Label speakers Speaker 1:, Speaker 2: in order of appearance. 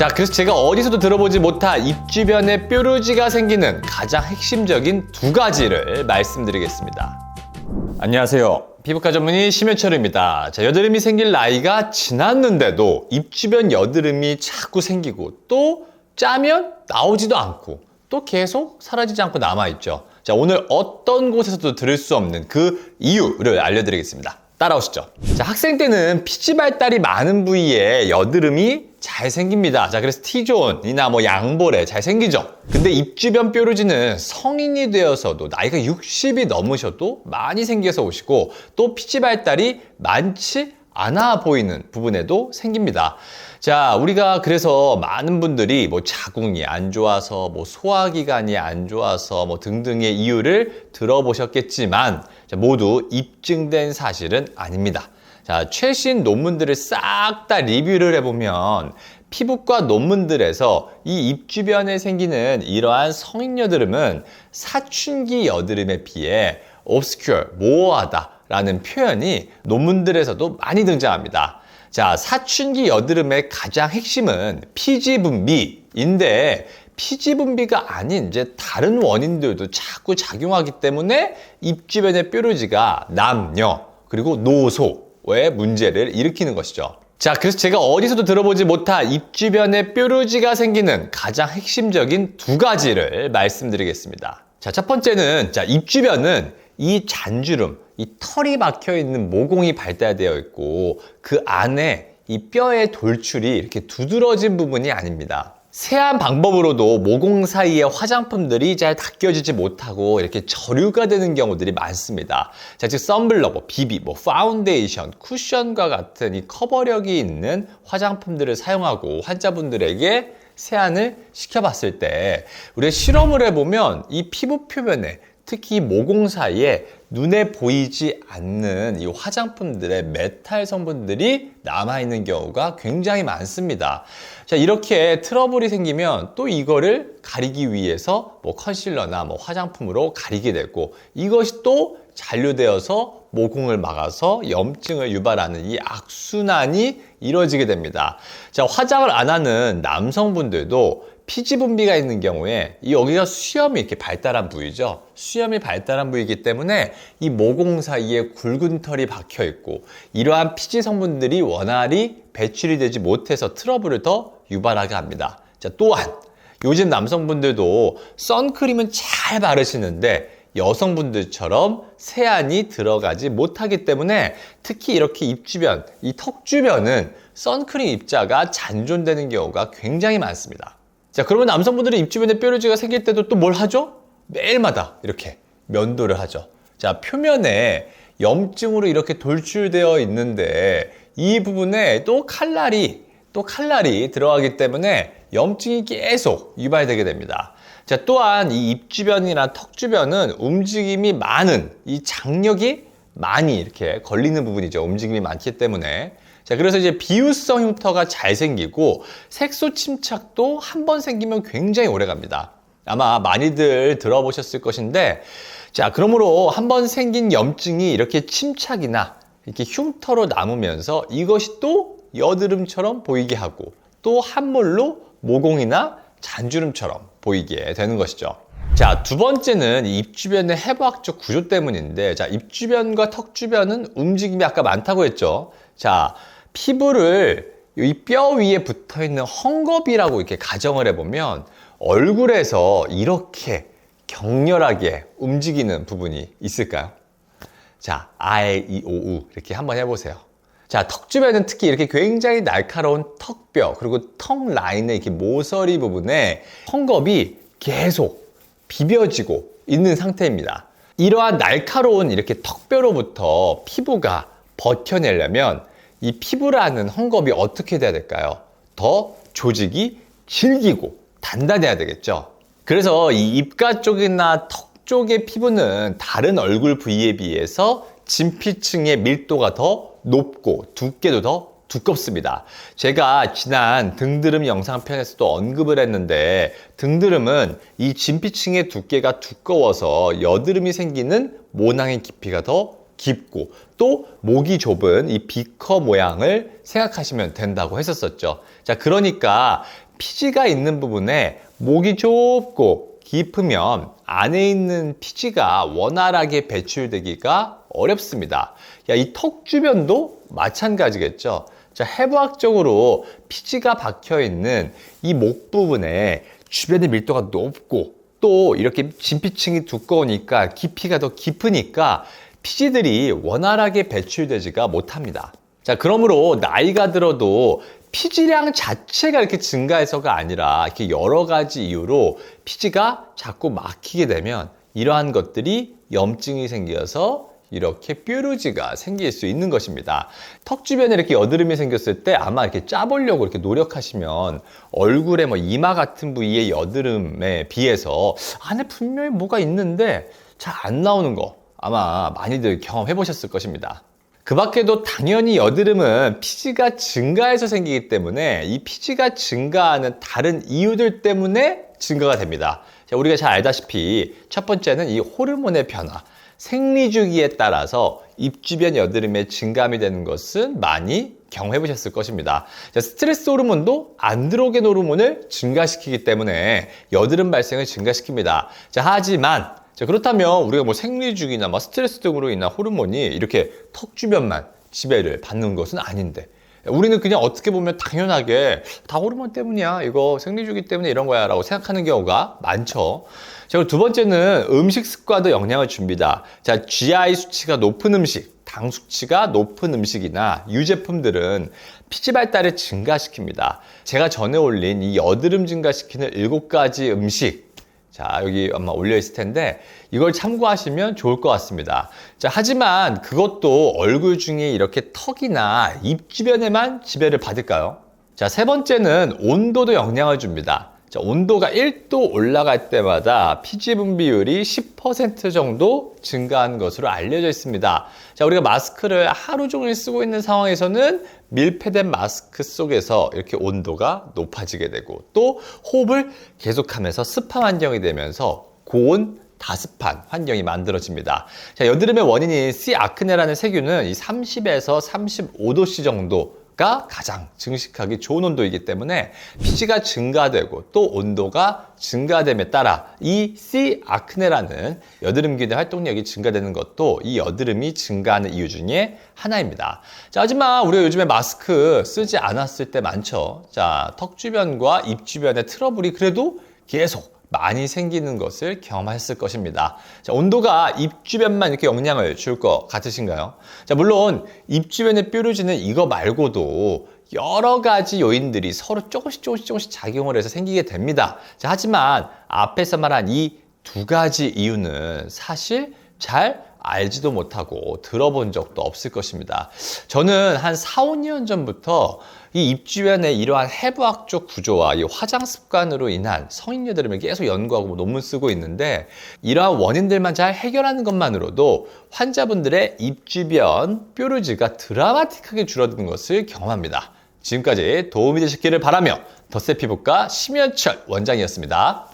Speaker 1: 자, 그래서 제가 어디서도 들어보지 못한 입 주변에 뾰루지가 생기는 가장 핵심적인 두 가지를 말씀드리겠습니다. 안녕하세요. 피부과 전문의 심현철입니다. 자, 여드름이 생길 나이가 지났는데도 입 주변 여드름이 자꾸 생기고 또 짜면 나오지도 않고 또 계속 사라지지 않고 남아있죠. 자, 오늘 어떤 곳에서도 들을 수 없는 그 이유를 알려드리겠습니다. 따라오시죠. 자, 학생 때는 피지 발달이 많은 부위에 여드름이 잘 생깁니다. 자, 그래서 T존이나 뭐 양볼에 잘 생기죠. 근데 입 주변 뾰루지는 성인이 되어서도 나이가 60이 넘으셔도 많이 생겨서 오시고 또 피지 발달이 많지 않아 보이는 부분에도 생깁니다. 자, 우리가 그래서 많은 분들이 뭐 자궁이 안 좋아서 뭐 소화기관이 안 좋아서 뭐 등등의 이유를 들어보셨겠지만 자, 모두 입증된 사실은 아닙니다. 자, 최신 논문들을 싹 다 리뷰를 해보면 피부과 논문들에서 이 입 주변에 생기는 이러한 성인 여드름은 사춘기 여드름에 비해 obscure, 모호하다라는 표현이 논문들에서도 많이 등장합니다. 자, 사춘기 여드름의 가장 핵심은 피지 분비인데 피지 분비가 아닌 이제 다른 원인들도 자꾸 작용하기 때문에 입 주변의 뾰루지가 남녀 그리고 노소 의 문제를 일으키는 것이죠. 자, 그래서 제가 어디서도 들어보지 못한 입 주변에 뾰루지가 생기는 가장 핵심적인 두 가지를 말씀드리겠습니다. 자, 첫 번째는 자, 입 주변은 이 잔주름, 이 털이 박혀 있는 모공이 발달되어 있고 그 안에 이 뼈의 돌출이 이렇게 두드러진 부분이 아닙니다. 세안 방법으로도 모공 사이에 화장품들이 잘 닦여지지 못하고 이렇게 저류가 되는 경우들이 많습니다. 자, 즉 썬블러, 뭐 비비, 뭐 파운데이션, 쿠션과 같은 이 커버력이 있는 화장품들을 사용하고 환자분들에게 세안을 시켜봤을 때 우리가 실험을 해보면 이 피부 표면에 특히 모공 사이에 눈에 보이지 않는 이 화장품들의 메탈 성분들이 남아있는 경우가 굉장히 많습니다. 자, 이렇게 트러블이 생기면 또 이거를 가리기 위해서 뭐 컨실러나 뭐 화장품으로 가리게 되고 이것이 또 잔류되어서 모공을 막아서 염증을 유발하는 이 악순환이 이루어지게 됩니다. 자, 화장을 안 하는 남성분들도 피지 분비가 있는 경우에 이 여기가 수염이 이렇게 발달한 부위죠. 수염이 발달한 부위이기 때문에 이 모공 사이에 굵은 털이 박혀 있고 이러한 피지 성분들이 원활히 배출이 되지 못해서 트러블을 더 유발하게 합니다. 자, 또한 요즘 남성분들도 선크림은 잘 바르시는데 여성분들처럼 세안이 들어가지 못하기 때문에 특히 이렇게 입 주변, 이 턱 주변은 선크림 입자가 잔존되는 경우가 굉장히 많습니다. 자, 그러면 남성분들이 입 주변에 뾰루지가 생길 때도 또 뭘 하죠? 매일마다 이렇게 면도를 하죠. 자, 표면에 염증으로 이렇게 돌출되어 있는데 이 부분에 또 칼날이 또 칼날이 들어가기 때문에 염증이 계속 유발되게 됩니다. 자, 또한 이 입 주변이나 턱 주변은 움직임이 많은 이 장력이 많이 이렇게 걸리는 부분이죠. 움직임이 많기 때문에. 자, 그래서 이제 비유성 흉터가 잘 생기고 색소 침착도 한 번 생기면 굉장히 오래 갑니다. 아마 많이들 들어보셨을 것인데, 자, 그러므로 한 번 생긴 염증이 이렇게 침착이나 이렇게 흉터로 남으면서 이것이 또 여드름처럼 보이게 하고 또 한물로 모공이나 잔주름처럼 보이게 되는 것이죠. 자, 두 번째는 입 주변의 해부학적 구조 때문인데, 자, 입 주변과 턱 주변은 움직임이 아까 많다고 했죠. 자, 피부를 이 뼈 위에 붙어 있는 헝겊이라고 이렇게 가정을 해보면 얼굴에서 이렇게 격렬하게 움직이는 부분이 있을까요? 자, 아 에 이, 오, 우 이렇게 한번 해보세요. 자, 턱 주변은 특히 이렇게 굉장히 날카로운 턱뼈, 그리고 턱 라인의 이렇게 모서리 부분에 헝겊이 계속 비벼지고 있는 상태입니다. 이러한 날카로운 이렇게 턱뼈로부터 피부가 버텨내려면 이 피부라는 헝겊이 어떻게 돼야 될까요? 더 조직이 질기고 단단해야 되겠죠. 그래서 이 입가 쪽이나 턱 쪽의 피부는 다른 얼굴 부위에 비해서 진피층의 밀도가 더 높고 두께도 더 두껍습니다. 제가 지난 등드름 영상편에서도 언급을 했는데 등드름은 이 진피층의 두께가 두꺼워서 여드름이 생기는 모낭의 깊이가 더 깊고 또 목이 좁은 이 비커 모양을 생각하시면 된다고 했었었죠. 자, 그러니까 피지가 있는 부분에 목이 좁고 깊으면 안에 있는 피지가 원활하게 배출되기가 어렵습니다. 야, 이 턱 주변도 마찬가지겠죠. 자, 해부학적으로 피지가 박혀 있는 이 목 부분에 주변의 밀도가 높고 또 이렇게 진피층이 두꺼우니까 깊이가 더 깊으니까 피지들이 원활하게 배출되지가 못합니다. 자, 그러므로 나이가 들어도 피지량 자체가 이렇게 증가해서가 아니라 이렇게 여러 가지 이유로 피지가 자꾸 막히게 되면 이러한 것들이 염증이 생겨서 이렇게 뾰루지가 생길 수 있는 것입니다. 턱 주변에 이렇게 여드름이 생겼을 때 아마 이렇게 짜보려고 이렇게 노력하시면 얼굴에 뭐 이마 같은 부위의 여드름에 비해서 안에 분명히 뭐가 있는데 잘 안 나오는 거 아마 많이들 경험해 보셨을 것입니다. 그 밖에도 당연히 여드름은 피지가 증가해서 생기기 때문에 이 피지가 증가하는 다른 이유들 때문에 증가가 됩니다. 자, 우리가 잘 알다시피 첫 번째는 이 호르몬의 변화. 생리 주기에 따라서 입 주변 여드름의 증감이 되는 것은 많이 경험해 보셨을 것입니다. 자, 스트레스 호르몬도 안드로겐 호르몬을 증가시키기 때문에 여드름 발생을 증가시킵니다. 자, 하지만 자, 그렇다면 우리가 뭐 생리주기나 뭐 스트레스 등으로 인한 호르몬이 이렇게 턱 주변만 지배를 받는 것은 아닌데 우리는 그냥 어떻게 보면 당연하게 다 호르몬 때문이야 이거 생리주기 때문에 이런 거야 라고 생각하는 경우가 많죠. 자, 두 번째는 음식 습관도 영향을 줍니다. 자, GI 수치가 높은 음식 당 수치가 높은 음식이나 유제품들은 피지 발달을 증가시킵니다. 제가 전에 올린 이 여드름 증가시키는 일곱 가지 음식 자, 여기 아마 올려 있을 텐데 이걸 참고하시면 좋을 것 같습니다. 자, 하지만 그것도 얼굴 중에 이렇게 턱이나 입 주변에만 지배를 받을까요? 자, 세 번째는 온도도 영향을 줍니다. 자, 온도가 1도 올라갈 때마다 피지 분비율이 10% 정도 증가하는 것으로 알려져 있습니다. 자, 우리가 마스크를 하루 종일 쓰고 있는 상황에서는 밀폐된 마스크 속에서 이렇게 온도가 높아지게 되고 또 호흡을 계속하면서 습한 환경이 되면서 고온 다습한 환경이 만들어집니다. 자, 여드름의 원인인 C 아크네라는 세균은 이 30에서 35도씨 정도 가 가장 증식하기 좋은 온도이기 때문에 피지가 증가되고 또 온도가 증가됨에 따라 이 C 아크네라는 여드름균의 활동력이 증가되는 것도 이 여드름이 증가하는 이유 중에 하나입니다. 자, 하지만 우리가 요즘에 마스크 쓰지 않았을 때 많죠. 자, 턱 주변과 입 주변의 트러블이 그래도 계속 많이 생기는 것을 경험하셨을 것입니다. 자, 온도가 입 주변만 이렇게 영향을 줄 것 같으신가요? 자, 물론 입 주변의 뾰루지는 이거 말고도 여러 가지 요인들이 서로 조금씩 조금씩 조금씩 작용을 해서 생기게 됩니다. 자, 하지만 앞에서 말한 이 두 가지 이유는 사실 잘 알지도 못하고 들어본 적도 없을 것입니다. 저는 한 4, 5년 전부터 이 입 주변의 이러한 해부학적 구조와 이 화장 습관으로 인한 성인 여드름을 계속 연구하고 뭐 논문 쓰고 있는데 이러한 원인들만 잘 해결하는 것만으로도 환자분들의 입 주변 뾰루지가 드라마틱하게 줄어드는 것을 경험합니다. 지금까지 도움이 되셨기를 바라며 덧세 피부과 심현철 원장이었습니다. 끝!